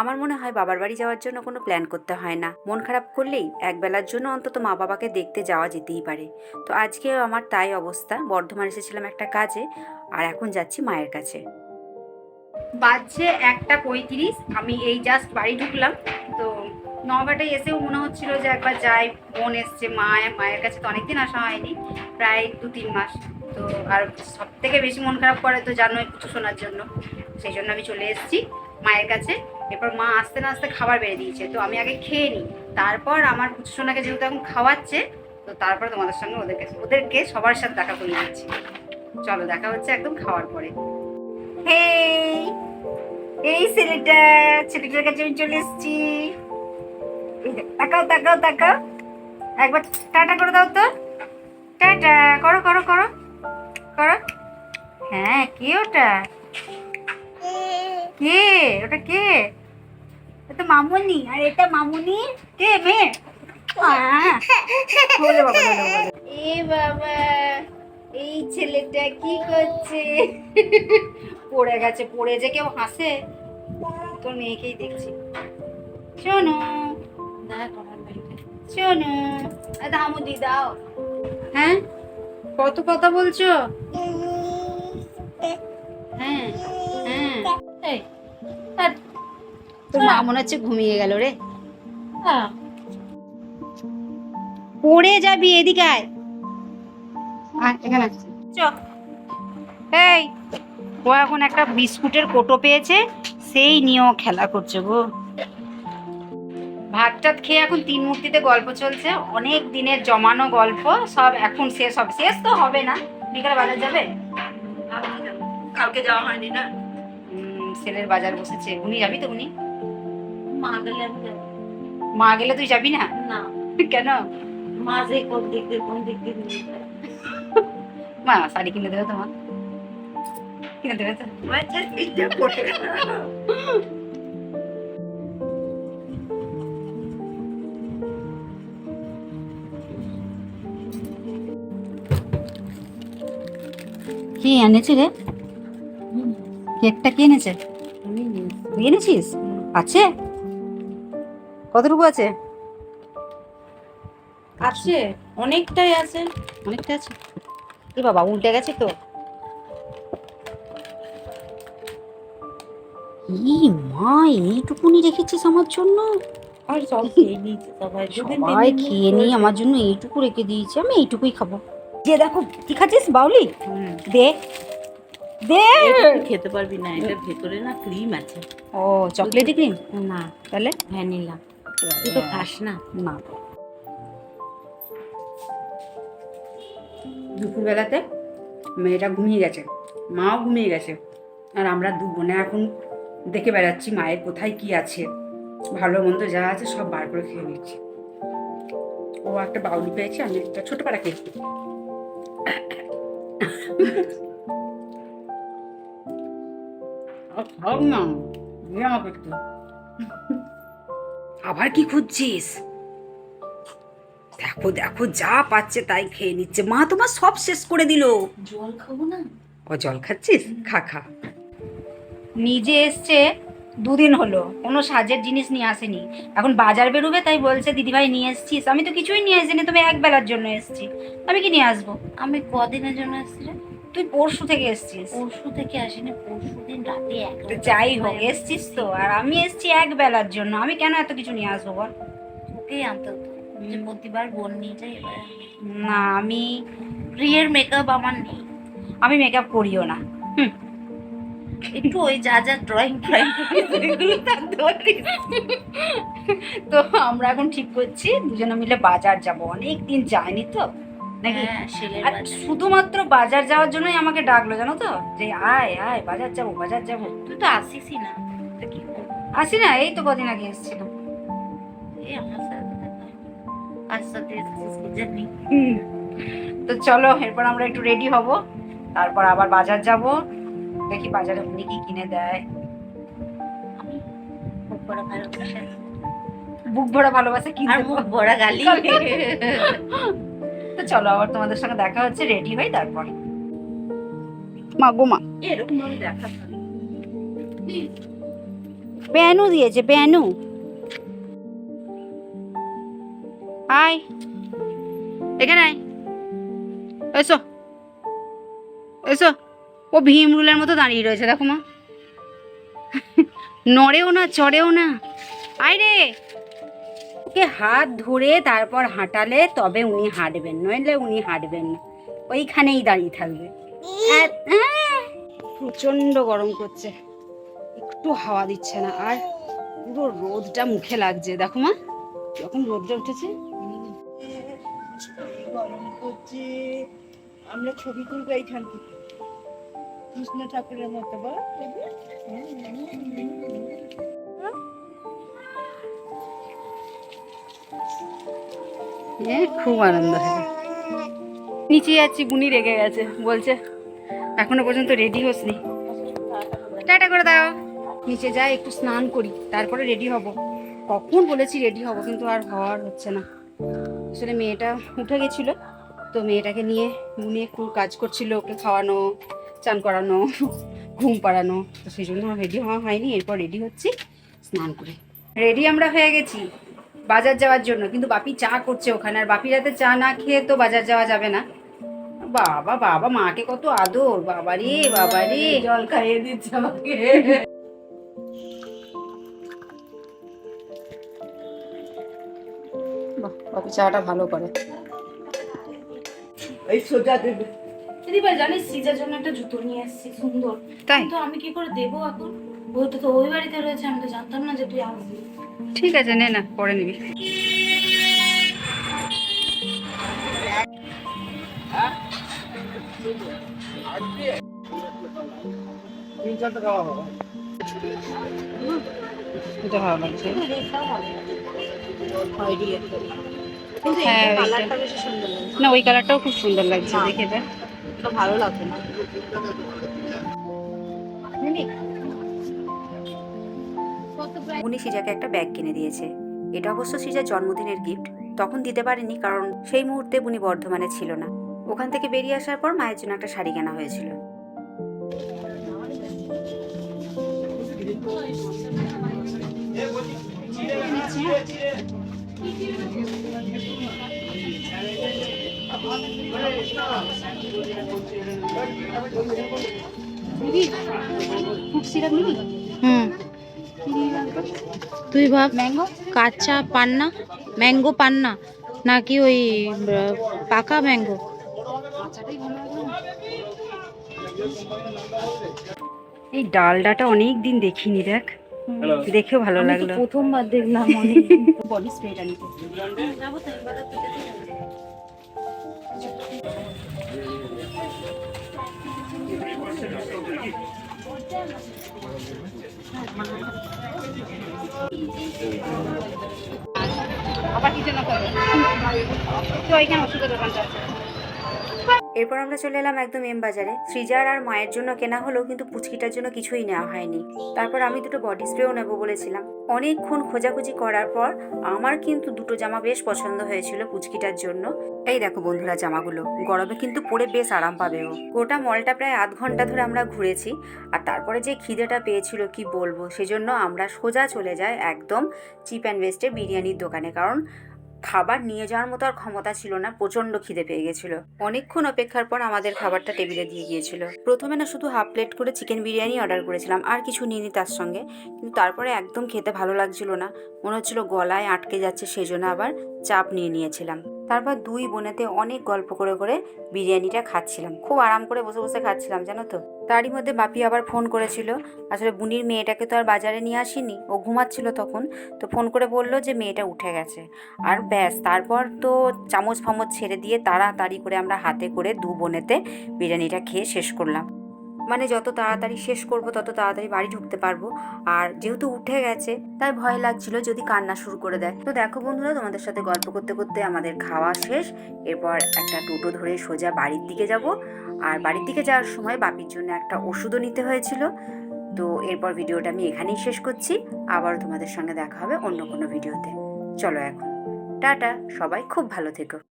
আমার মনে হয় বাবার বাড়ি যাওয়ার জন্য কোনো প্ল্যান করতে হয় না। মন খারাপ করলেই একবেলার জন্য অন্তত মা বাবাকে দেখতে যাওয়া যেতেই পারে। তো আজকেও আমার তাই অবস্থা। বর্ধমান এসেছিলাম একটা কাজে আর এখন যাচ্ছি মায়ের কাছে। বাজছে একটা পঁয়ত্রিশ। আমি এই জাস্ট বাড়ি ঢুকলাম। তো নবাটায় এসেও মনে হচ্ছিল যে একবার যাই। বোন এসছে, মা, মায়ের কাছে তো অনেকদিন আসা হয়নি। প্রায় দু তিন মাস। তো আর সব থেকে বেশি মন খারাপ করে তো জানোই পুজো শোনার জন্য। সেই জন্য আমি চলে এসেছি মায়ের কাছে। এরপর মা আসতে না আসতে খাবার বেড়ে দিয়েছে, তো আমি আগে খেয়ে নিই। তারপর আমার পুজো সোনাকে যেহেতু এখন খাওয়াচ্ছে, তো তারপর তোমাদের সঙ্গে ওদেরকে ওদেরকে সবার সাথে দেখা করে দিচ্ছি চলো, দেখা হচ্ছে একদম খাওয়ার পরে। হেই! এই ছেলেটা ছেলেটার কাছে আমি চলে এসেছি। তাকাও তাকাও তাকাও। একবার টাটা করে দাও তো। টাটা, করো করো করো করো। হ্যাঁ কে ওটা? কে? ওটা কে? এটা মামুনি আর এটা মামুনি কে মেয়ে। এ বাবা এই ছেলেটা কি করছে? পড়ে গেছে পড়ে যে কেউ হাসে তোর মেয়েকেই দেখছি। শোনো। শোনো। দামুদি দাও হ্যাঁ? কত কথা বলছো? হ্যাঁ হ্যাঁ। তোর মা মনে হচ্ছে ঘুমিয়ে গেল রে। পড়ে যাবি এদিকে আয়। এখানে চ। এই ও এখন একটা বিস্কুটের কোটো পেয়েছে সেই নিয়েও খেলা করছে গো। ভাত টাত খেয়ে এখন তিন মূর্তিতে গল্প চলছে অনেক দিনের জমানো গল্প সব এখন শেষ হবে। শেষ তো হবে না বিকালে বাজার যাবে? কালকে যাওয়া হয়নি না। ছেলের বাজার বসেছে। উনি যাবি তো উনি? মা গেলে মা গেলে তুই যাবি না? না। কেন? মা যে কোন দিক দিয়ে কোন দিক দিয়ে মা শাড়ি কিনে দেবে তো মা কিনে দেবে তো। কি এনেছে রে? কেকটা কে এনেছে? তুই এনেছিস? আছে? কতটুকু আছে? আছে অনেকটাই আছে। অনেকটা আছে? এ বাবা উল্টে গেছে তো। ই মা এইটুকুনি রেখেছিস আমার জন্য? আর সব খেয়ে নিয়েছে সবাই সবাই খেয়ে নিই আমার জন্য এইটুকু রেখে দিয়েছি আমি এইটুকুই খাব। যে দেখো কি খাচ্ছিস বাউলি। দে। দে। এটা খেতে পারবি না এটার ভেতরে না ক্রিম আছে। ও চকলেটি ক্রিম? না তাহলে? ভ্যানিলা। তুই তো খাস না না দুপুরবেলাতে মেয়েটা ঘুমিয়ে গেছে মাও ঘুমিয়ে গেছে। আর আমরা দু বোনে এখন দেখে বেড়াচ্ছি মায়ের কোথায় কি আছে। ভালো মন্দ যা আছে সব বার করে খেয়ে নিচ্ছি। ও একটা বাউলি পেয়েছে আমি একটা ছোট পাড়া খেয়েছি। খাও না আমাকে একটু। আবার কি খুঁজছিস? দেখো দেখো যা পাচ্ছে তাই খেয়ে নিচ্ছে। মা তোমার সব শেষ করে দিল। জল খাব না? ও জল খাচ্ছিস? খা খা। নিজে এসছে দুদিন হলো। কোনো সাজের জিনিস নিয়ে আসেনি। এখন বাজার বেরোবে তাই বলছে দিদিভাই নিয়ে এসছিস? আমি তো কিছুই নিয়ে আসিনি তুমি এক বেলার জন্য এসছি। আমি কি নিয়ে আসব? আমি কদিনের জন্য এসেছি রে? তুই পরশু থেকে এসছিস। পরশু থেকে আসিনি পরশু দিন রাতে এক যাই হোক এসছিস তো। আর আমি এসছি এক বেলার জন্য। আমি কেন এত কিছু নিয়ে আসব বল? তোকেই আনতে হতো। যে প্রতিবার বোন নিয়ে এবার না আমি প্রিয়ের মেকআপ আমার নেই। আমি মেকআপ করিও না। একটু ওই যা যা ড্রয়িং ফ্রয়িং এগুলো তো আমরা এখন ঠিক করছি দুজনে মিলে বাজার যাব। অনেক দিন যায়নি তো। নাকি? হ্যাঁ আর শুধুমাত্র বাজার যাওয়ার জন্যই আমাকে ডাকলো জানো তো? যে আয় আয় বাজার যাব বাজার যাব। তুই তো আসিসই না। আসি না এই তো কদিন আগে এসেছিলাম। তো কি চলো এরপর আমরা একটু রেডি হব। তারপর আবার বাজার যাব। দেখি বাজারে উনি কি কিনে দেয়। ভরা ভালোবাসা। বুক ভরা ভালোবাসে আর কিনতে মুখ ভরা গালি। তো চলো আবার তোমাদের সঙ্গে দেখা হচ্ছে রেডি হই তারপর। মা গো মা। এরকম ভাবে দেখা থাকে প্যানও দিয়েছে প্যানও আয়। এখানে আয়। এসো। এসো। ও ভীম রুলের মতো দাঁড়িয়ে রয়েছে দেখো মা। নড়েও না চড়েও না। আয় রে। ওকে হাত ধরে তারপর হাঁটালে তবে উনি হাঁটবেন, নইলে উনি হাঁটবেন না। ওইখানেই দাঁড়িয়ে থাকবে। আহ! প্রচণ্ড গরম করছে। একটু হাওয়া দিচ্ছে না। আর পুরো রোদটা মুখে লাগছে। দেখো মা, যখন রোদটা উঠেছে, গরম করছে। আমরা ছবি তুলবো এইখান থেকে। কৃষ্ণ ঠাকুরের মতো খুব আনন্দ হবে নিচে যাচ্ছি বুনি রেগে গেছে, বলছে, এখনও পর্যন্ত রেডি হসনি। টাটা করে দাও। নিচে যাই, একটু স্নান করি, তারপরে রেডি হব। কখন বলেছি রেডি হব, কিন্তু আর হওয়ার হচ্ছে না। আসলে মেয়েটা উঠে গেছিল, তো মেয়েটাকে নিয়ে বুনি একটু কাজ করছিল, ওকে খাওয়ানো, চান করানো, ঘুম পাড়ানো, তো সেই জন্য রেডি হওয়া হয়নি, এরপর রেডি হচ্ছি, স্নান করে। রেডি আমরা হয়ে গেছি। বাজার যাওয়ার জন্য। কিন্তু বাপি চা করছে ওখানে আর বাপি রাতে চা না খেয়ে তো বাজার যাওয়া যাবে না। বাবা বাবা মাকে কত আদর। বাবা রে বাবা রে জল খাইয়ে দিচ্ছে আমাকে। বাপি চাটা ভালো করে। এই সোজা দেবে। দিদিভাই জানিস সিজার জন্য একটা জুতো নিয়ে এসেছি সুন্দর। তাই? কিন্তু আমি কি করে দেবো এখন? ওই তো ওই বাড়িতে রয়েছে আমি তো জানতাম না যে তুই আসবি। ঠিক আছে নে না পরে নিবি। এটা ভালো লাগছে। হ্যাঁ, এই ওইটা। কালারটা বেশি সুন্দর লাগছে। না ওই কালারটাও খুব সুন্দর লাগছে দেখে ভালো লাগবে না? উনি সিজাকে একটা ব্যাগ কিনে দিয়েছে। এটা অবশ্য সিজার জন্মদিনের গিফট তখন দিতে পারেনি কারণ সেই মুহূর্তে উনি বর্ধমানে ছিল না। ওখান থেকে বেরিয়ে আসার পর মায়ের জন্য একটা শাড়ি কেনা হয়েছিল। হুম। তুই ভাব ম্যাঙ্গো কাঁচা পান্না ম্যাঙ্গো পান্না নাকি ওই পাকা ম্যাঙ্গো? এই ডালডাটা অনেক দিন দেখিনি দেখ। দেখেও ভালো লাগল। প্রথমবার দেখলাম অনেক বডি স্প্রেটা নিতে। আবার কিছু না করবে? তো এখানে ওষুধের দোকানটা আছে। এরপর আমরা চলে এলাম একদম এম বাজারে। সৃজার আর মায়ের জন্য কেনা হলো, কিন্তু পুচকিটার জন্য কিছুই নেওয়া হয়নি। তারপর আমি দুটো বডি স্প্রেও নেব বলেছিলাম। অনেকক্ষণ খোঁজাখুঁজি করার পর আমার কিন্তু দুটো জামা বেশ পছন্দ হয়েছিল পুচকিটার জন্য। এই দেখো বন্ধুরা জামাগুলো, গরমে কিন্তু পরে বেশ আরাম পাবে ও। গোটা মলটা প্রায় আধ ঘণ্টা ধরে আমরা ঘুরেছি, আর তারপরে যে খিদেটা পেয়েছিল, কি বলব? সেজন্য আমরা সোজা চলে যাই একদম চিপ অ্যান্ড ওয়েস্টের বিরিয়ানির দোকানে, কারণ খাবার নিয়ে যাওয়ার মতো আর ক্ষমতা ছিল না প্রচণ্ড খিদে পেয়ে গেছিল। অনেকক্ষণ অপেক্ষার পর আমাদের খাবারটা টেবিলে দিয়ে গিয়েছিল। প্রথমে না শুধু হাফ প্লেট করে চিকেন বিরিয়ানি অর্ডার করেছিলাম, আর কিছু নিইনি তার সঙ্গে। কিন্তু তারপরে একদম খেতে ভালো লাগছিল না। মনে হচ্ছিল গলায় আটকে যাচ্ছে সেজন্য আবার চাপ নিয়ে নিয়েছিলাম। তারপর দুই বোনেতে অনেক গল্প করে করে বিরিয়ানিটা খাচ্ছিলাম। খুব আরাম করে বসে বসে খাচ্ছিলাম, জানো তো। তারই মধ্যে বাপি আবার ফোন করেছিল। আসলে বুনির মেয়েটাকে তো আর বাজারে নিয়ে আসিনি, ও ঘুমাচ্ছিল তখন। তো ফোন করে বলল যে মেয়েটা উঠে গেছে। আর ব্যাস, তারপর তো চামচ ফামচ ছেড়ে দিয়ে তাড়াতাড়ি করে আমরা হাতে করে দু বোনেতে বিরিয়ানিটা খেয়ে শেষ করলাম। মানে যত তাড়াতাড়ি শেষ করব, তত তাড়াতাড়ি বাড়ি ঢুকতে পারব। আর যেহেতু উঠে গেছে, তাই ভয় লাগছিল যদি কান্না শুরু করে দেয়। তো দেখো বন্ধুরা, তোমাদের সাথে গল্প করতে করতে আমাদের খাওয়া শেষ। এরপর একটা টোটো ধরে সোজা বাড়ির দিকে যাব। আর বাড়ির দিকে যাওয়ার সময় বাপির জন্য একটা ওষুধও নিতে হয়েছিল। তো এরপর ভিডিওটা আমি এখানেই শেষ করছি। আবারও তোমাদের সঙ্গে দেখা হবে অন্য কোনো ভিডিওতে। চলো এখন। টাটা, সবাই খুব ভালো থেকো।